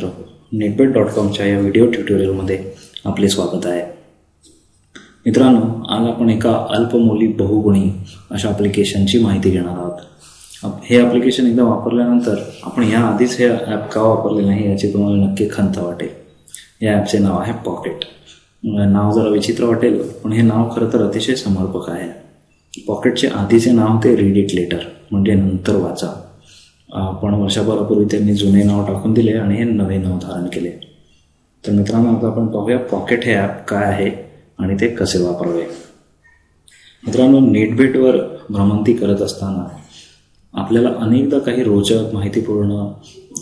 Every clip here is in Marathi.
मित्र नेटबेट डॉट कॉमच्या या व्हिडिओ ट्युटोरियलमध्ये आपले स्वागत आहे. मित्रांनो आज आपण एका अल्पमौली बहुगुणी अशा ॲप्लिकेशनची माहिती घेणार आहोत. हे ॲप्लिकेशन एकदा वापरल्यानंतर आपण ह्या आधीच हे ॲप का वापरले नाही याची तुम्हाला नक्की खंत वाटेल. या ॲपचे नाव आहे पॉकेट नाव जरा विचित्र वाटेल पण हे नाव खरं तर अतिशय समर्पक आहे. पॉकेटचे आधीचे नाव ते रीड इट लेटर म्हणजे नंतर वाचा. पण वर्षभरापूर्वी त्यांनी जुने नाव टाकून दिले आणि हे नवे नाव धारण केले. तर मित्रांनो आता आपण पाहूया पॉकेट हे ॲप काय आहे आणि ते कसे वापरावे. मित्रांनो नेटबेटवर भ्रमंती करत असताना आपल्याला अनेकदा काही रोचक माहितीपूर्ण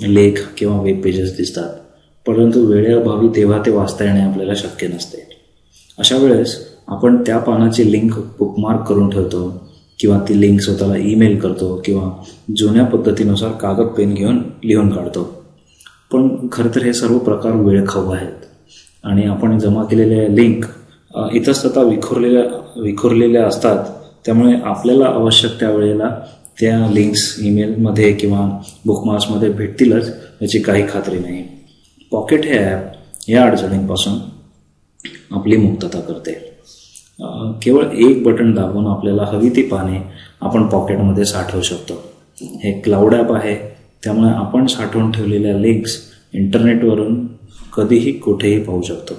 लेख किंवा वेब पेजेस दिसतात परंतु वेळेअभावी तेव्हा ते वाचता येणे आपल्याला शक्य नसते. अशा वेळेस आपण त्या पानाची लिंक बुकमार्क करून ठेवतो किंवा ती लिंक स्वतःला ईमेल करतो किंवा जुन्या पद्धतीनुसार कागद पेन घेऊन लिहून काढतो. पण खरं तर हे सर्व प्रकार वेळखाऊ आहेत. आणि आपण जमा केलेल्या लिंक इतस्तता विखुरलेल्या विखुरलेल्या असतात. त्यामुळे आपल्याला आवश्यक त्या वेळेला त्या लिंक्स ईमेलमध्ये किंवा बुकमार्क्समध्ये भेटतीलच याची काही खात्री नाही. पॉकेट हे ॲप या अडचणींपासून आपली मुक्तता करते. केवळ एक बटन दाबून आपल्याला हवी ती पाने आपण पॉकेटमध्ये साठवू शकतो. हे क्लाउड ॲप आहे. त्यामुळे आपण साठवून ठेवलेल्या लिंक्स इंटरनेटवरून कधीही कुठेही पाहू शकतो.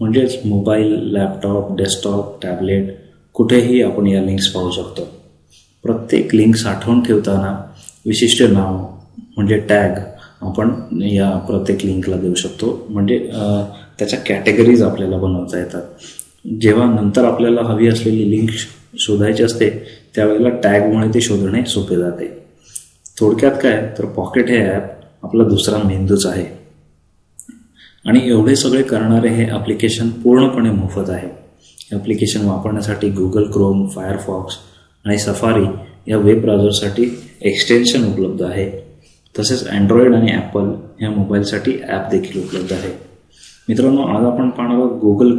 म्हणजेच मोबाईल लॅपटॉप डेस्कटॉप टॅबलेट कुठेही आपण या लिंक्स पाहू शकतो. प्रत्येक लिंक साठवून ठेवताना विशिष्ट नाव म्हणजे टॅग आपण या प्रत्येक लिंकला देऊ शकतो. म्हणजे त्याच्या कॅटेगरीज आपल्याला बनवता येतात. जेव्हा नंतर आपल्याला हवी असलेली लिंक शोधायची असते त्यावेळेला टॅगमुळे ते शोधणे सोपे जाते. थोडक्यात काय तर पॉकेट हे ॲप आपला दुसरा मेंदूच आहे. आणि एवढे सगळे करणारे हे ॲप्लिकेशन पूर्णपणे मोफत आहे. हे ॲप्लिकेशन वापरण्यासाठी गुगल क्रोम फायरफॉक्स आणि सफारी या वेब ब्राउझरसाठी एक्सटेन्शन उपलब्ध आहे. तसेच अँड्रॉइड आणि ॲपल या मोबाईलसाठी ॲप देखील उपलब्ध आहे. मित्रांनो आज आपण पाहणार आहोत गुगल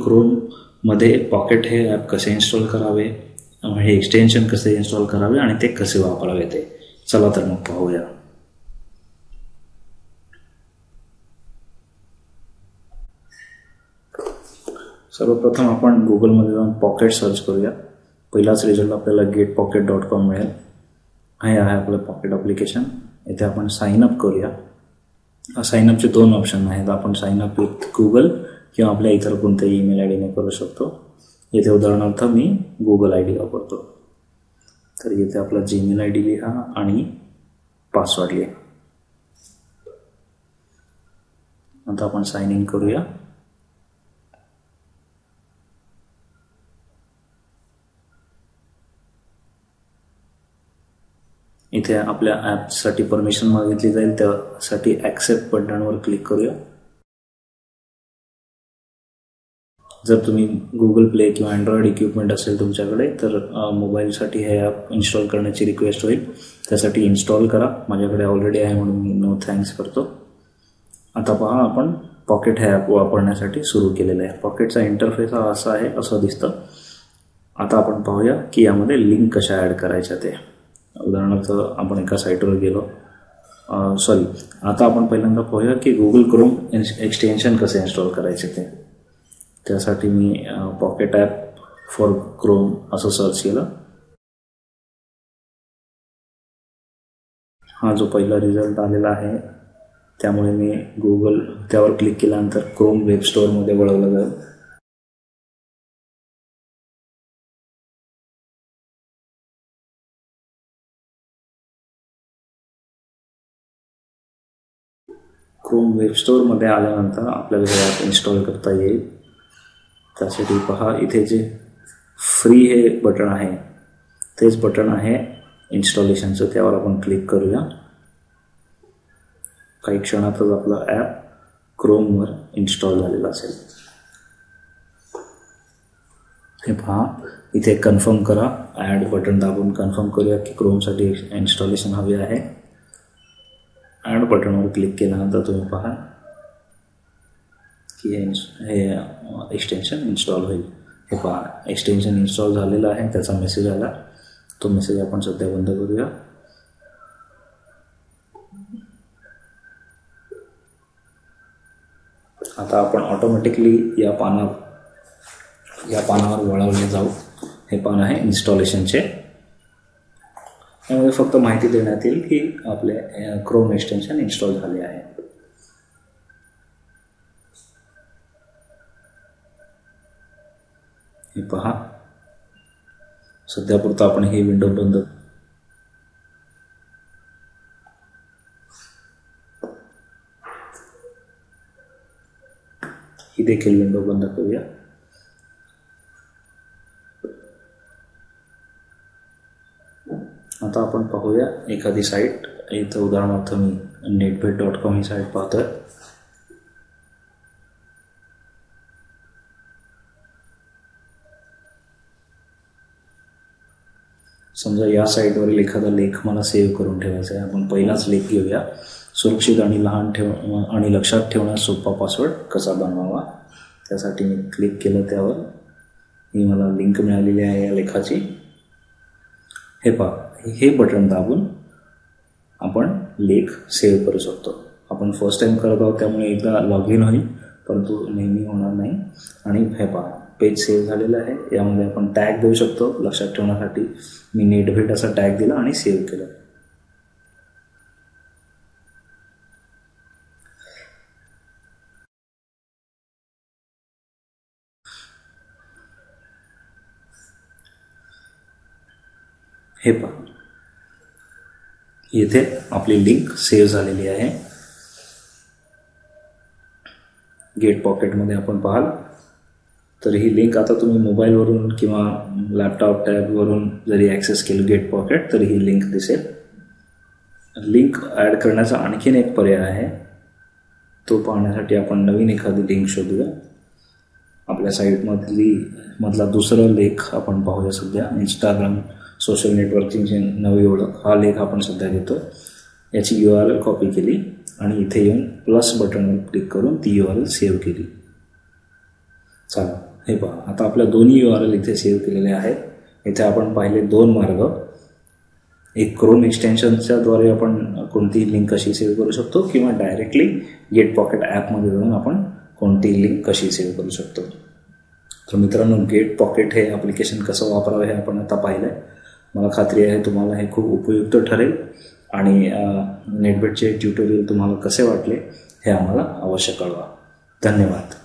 मध्ये पॉकेट हे ॲप कसे इन्स्टॉल करावे हे एक्सटेन्शन कसे इन्स्टॉल करावे आणि ते कसे वापरावे ते. चला तर मग पाहूया. सर्वप्रथम आपण गुगलमध्ये जाऊन पॉकेट सर्च करूया. पहिलाच रिझल्ट आपल्याला गेट पॉकेट डॉट कॉम मिळेल. हे आहे आपलं पॉकेट ॲप्लिकेशन इथे आपण साइन अप करूया. साइन अपचे दोन ऑप्शन आहेत. आपण साइन अप विथ गुगल किंवा आपल्या इतर कोणत्याही ईमेल आय डीने करू शकतो. येथे उदाहरणार्थ मी गुगल आय डी वापरतो. तर येथे आपला जीमेल आय डी लिहा आणि पासवर्ड लिहा. आता आपण साइन इन करूया. इथे आपल्या ॲपसाठी परमिशन मागितली जाईल त्यासाठी ॲक्सेप्ट बटनवर क्लिक करूया. जर तुम्ही गुगल प्ले किंवा अँड्रॉइड इक्विपमेंट असेल तुमच्याकडे तर मोबाईलसाठी हे ॲप इन्स्टॉल करण्याची रिक्वेस्ट होईल. त्यासाठी इन्स्टॉल करा. माझ्याकडे ऑलरेडी आहे म्हणून मी नो थँक्स करतो. आता पहा आपण पॉकेट हे ॲप वापरण्यासाठी सुरू केलेलं आहे. पॉकेटचा इंटरफेस हा असा आहे असं दिसतं. आता आपण पाहूया की यामध्ये लिंक कशा ॲड करायच्या ते. उदाहरणार्थ आपण एका साईटवर गेलो. सॉरी आता आपण पहिल्यांदा पाहूया की गुगल क्रोम एक्सटेन्शन कसे इन्स्टॉल करायचे ते. त्यासाठी मी पॉकेट ॲप फॉर क्रोम असं सर्च केलं. हा जो पहिला रिझल्ट आलेला आहे त्यामुळे मी गुगल त्यावर क्लिक केल्यानंतर क्रोम वेब स्टोअरमध्ये वळवलं जाईल. क्रोम वेब स्टोअरमध्ये आल्यानंतर आपल्याला हे ॲप इन्स्टॉल करता येईल. त्यासाठी पहा इथे जे फ्री हे बटन आहे तेच बटन आहे इन्स्टॉलेशनचं त्यावर आपण क्लिक करूया. काही क्षणातच आपला ॲप क्रोमवर इन्स्टॉल झालेला असेल. हे पहा इथे कन्फर्म करा. ॲड बटन दाबून कन्फर्म करूया की क्रोमसाठी इन्स्टॉलेशन हवे आहे. ॲड बटनवर क्लिक केल्यानंतर तुम्ही पहा की हे एक्सटेन्शन इन्स्टॉल होईल. हे पहा एक्सटेन्शन इन्स्टॉल झालेलं आहे त्याचा मेसेज आला. तो मेसेज आपण सध्या बंद करूया. आता आपण ऑटोमॅटिकली या पानावर या पानावर वळवले जाऊ. हे पान आहे इन्स्टॉलेशनचे यामध्ये फक्त माहिती देण्यात येईल की आपले क्रोम एक्सटेन्शन इन्स्टॉल झाले आहे. हे पहा। सध्यापुरतं आपण ही विंडो बंद. ही देखील विंडो बंद करूया. आता आपण पाहूया एखादी साईट इथं उदाहरणार्थ मी नेटबेट डॉट कॉम ही साईट पाहतोय. समजा या साईटवरील एखादा लेख मला सेव्ह करून ठेवायचा आहे आपण पहिलाच लेख घेऊया. सुरक्षित आणि लहान ठेव आणि लक्षात ठेवण्यास सोपा पासवर्ड कसा बनवावा? त्यासाठी मी क्लिक केलं त्यावर. ही मला लिंक मिळालेली आहे या लेखाची. हे पहा हे बटन दाबून आपण लेख सेव्ह करू शकतो. आपण फर्स्ट टाईम करत आहोत त्यामुळे एकदा लॉग इन होईल परंतु नेहमी होणार नाही. आणि हे पहा पेज सेव्ह झालेलं आहे. यामध्ये आपण टॅग देऊ शकतो. लक्षात ठेवण्यासाठी मी नीट भेट असा टॅग दिला आणि सेव्ह केलं. हे पहा. येथे आपली लिंक सेव्ह झालेली आहे. गेट पॉकेटमध्ये आपण पाहाल. तर ही लिंक आता तुम्ही मोबाईलवरून किंवा लॅपटॉप टॅबवरून जरी ॲक्सेस केलं गेट पॉकेट तरी ही लिंक दिसेल. लिंक ॲड करण्याचा आणखीन एक पर्याय आहे. तो पाहण्यासाठी आपण नवीन एखादी लिंक शोधूया. आपल्या साईटमधली मधला दुसरा लेख आपण पाहूया सध्या. इंस्टाग्राम सोशल नेटवर्किंगची नवी ओळख. हा लेख आपण सध्या घेतो. याची यू आर एल कॉपी केली आणि इथे येऊन प्लस बटनवर क्लिक करून ती यू आर एल सेव्ह केली. चला हे पहा आता आपल्या दोन्ही यू आर एल इथे सेव्ह केलेले आहेत. इथे आपण पाहिले दोन मार्ग. एक क्रोम एक्सटेन्शनच्याद्वारे आपण कोणतीही लिंक कशी सेव्ह करू शकतो किंवा डायरेक्टली गेट पॉकेट ॲपमध्ये जाऊन आपण कोणतीही लिंक कशी सेव्ह करू शकतो. तर मित्रांनो गेट पॉकेट हे ॲप्लिकेशन कसं वापरावं हे आपण आता पाहिलं आहे मला खात्री आहे तुम्हाला हे खूप उपयुक्त ठरेल आणि नेटबेटचे ट्युटोरियल तुम्हाला कसे वाटले हे आम्हाला अवश्य कळवा. धन्यवाद.